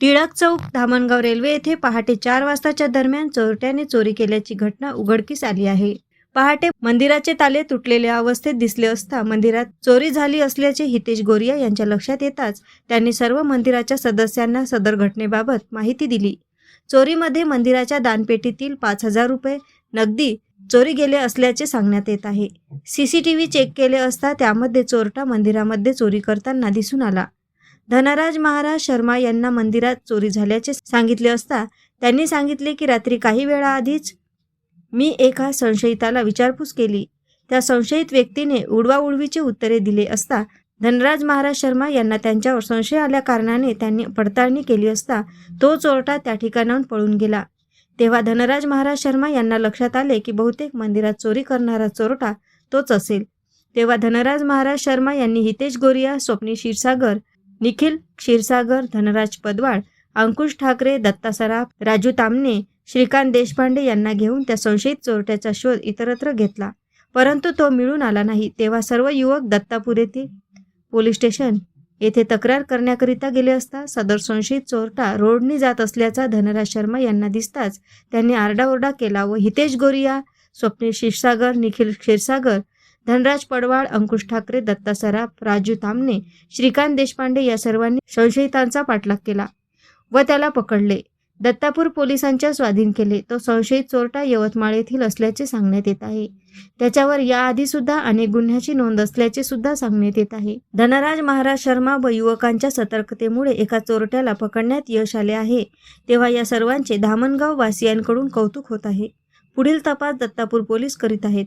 टिळक चौक Dhamangaon railway येथे पहाटे चार वाजताच्या दरम्यान चोरट्याने चोरी केल्याची घटना उघडकीस आली आहे. पहाटे मंदिराचे ताले तुटलेल्या अवस्थेत दिसले असता मंदिरात चोरी झाली असल्याचे हितेश गोरिया यांच्या लक्षात येताच त्यांनी सर्व मंदिराच्या सदस्यांना सदर घटनेबाबत माहिती दिली. चोरीमध्ये मंदिराच्या दानपेटीतील पाच हजार रुपये नगदी चोरी गेले असल्याचे सांगण्यात येत आहे. सीसीटीव्ही चेक केले असता त्यामध्ये चोरटा मंदिरामध्ये चोरी करताना दिसून आला. धनराज महाराज शर्मा यांना मंदिरात चोरी झाल्याचे सांगितले असता त्यांनी सांगितले की रात्री काही वेळाआधीच मी एका संशयिताला विचारपूस केली. त्या संशयित व्यक्तीने उडवाउडवीचे उत्तरे दिले असता धनराज महाराज शर्मा यांना त्यांच्यावर संशय आल्या कारणाने त्यांनी पडताळणी केली असता तो चोरटा त्या ठिकाणाहून पळून गेला. तेव्हा धनराज महाराज शर्मा यांना लक्षात आले की बहुतेक मंदिरात चोरी करणारा चोरटा तोच असेल. तेव्हा धनराज महाराज शर्मा यांनी हितेश गोरिया स्वप्नी क्षीरसागर निखिल क्षीरसागर धनराज पदवाळ अंकुश ठाकरे दत्ता सराफ राजू तामने श्रीकांत देशपांडे यांना घेऊन त्या संशयित चोरट्याचा शोध इतरत्र घेतला. परंतु तो मिळून आला नाही. तेव्हा सर्व युवक दत्तापूर येथे पोलीस स्टेशन. येथे तक्रार करण्याकरिता गेले असता सदर संशयित चोरटा रोडनी जात असल्याचा धनराज शर्मा यांना दिसताच त्यांनी आरडाओरडा केला व हितेश गोरिया स्वप्नील क्षीरसागर निखिल क्षीरसागर धनराज पडवाळ अंकुश ठाकरे दत्ता सराफ राजू तामणे श्रीकांत देशपांडे या सर्वांनी संशयितांचा पाठलाग केला व त्याला पकडले. दत्तापूर पोलिसांच्या स्वाधीन केले. तो संशयित चोरटा यवतमाळ येथील असल्याचे सांगण्यात येत आहे. त्याच्यावर याआधी सुद्धा अनेक गुन्ह्याची नोंद असल्याचे सुद्धा सांगण्यात येत आहे. धनराज महाराज शर्मा व युवकांच्या सतर्कतेमुळे एका चोरट्याला पकडण्यात यश आले आहे. तेव्हा या सर्वांचे धामणगाव वासियांकडून कौतुक होत आहे. पुढील तपास दत्तापूर पोलीस करीत आहेत.